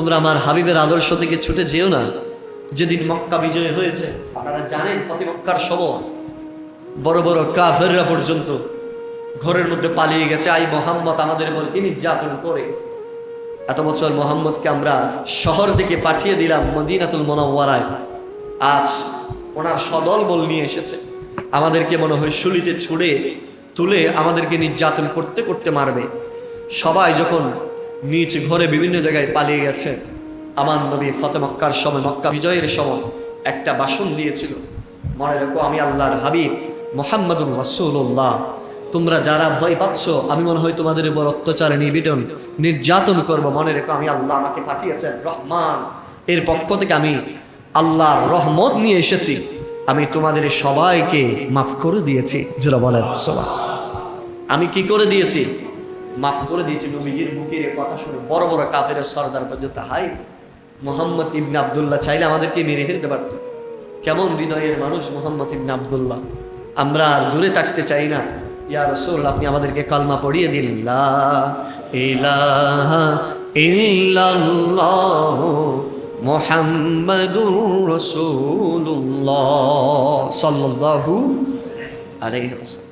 তোমরা আমার হাবিবের আদর্শ থেকে ছুটে যেও না। যেদিন মক্কা বিজয় হয়েছে, আপনারা জানেন মক্কার সময় বড় বড় কাফেররা পর্যন্ত ঘরের মধ্যে পালিয়ে গেছে। আই মোহাম্মদ আমাদের বল কি নির্যাতন করে। এত বছর মোহাম্মদকে আমরা শহর থেকে পাঠিয়ে দিলাম মদিনাতুল মোনাওয়ারায়। আজ ওনার সদল বল নিয়ে এসেছে। আমাদেরকে মনে হয় শুলিতে ছুড়ে তুলে আমাদেরকে নির্যাতন করতে করতে মারবে। সবাই যখন নিজ ঘরে বিভিন্ন জায়গায় পালিয়ে গেছে। আমার নবী ফতে মক্কার সময়, মক্কা বিজয়ের সময় একটা বাসন দিয়েছিল। মনে রেখো, আমি আল্লাহর হাবিব মোহাম্মদুর রাসূলুল্লাহ। তোমরা যারা ভয় পাচ্ছ, আমি মনে হয় তোমাদের উপর অত্যাচার নিবিটন নির্যাতন করব। মনে রেখো, আমি আল্লাহ আমাকে পাঠিয়েছেন রহমান। এর পক্ষ থেকে আমি আল্লাহর রহমত নিয়ে এসেছি। আমি তোমাদের সবাইকে মাফ করে দিয়েছি। যারা বলেন সবাই আমি কি করে দিয়েছি? মাফ করে দিয়েছি নবীজির বুকের কথা শুনে। বড় বড় কাফের সর্দার পর্যন্ত হাই মোহাম্মদ ইবনে আবদুল্লাহ চাইলে আমাদেরকে মেরে ফেলতে পারত। কেমন হৃদয়ের মানুষ মোহাম্মদ ইবনে আবদুল্লাহ। আমরা আর দূরে থাকতে চাই না। ইয়া রসুল, আপনি আমাদেরকে কালমা পড়িয়ে দিন। মুহাম্মাদুর রাসূলুল্লাহ সাল্লাল্লাহু আলাইহি ওয়াসাল্লাম।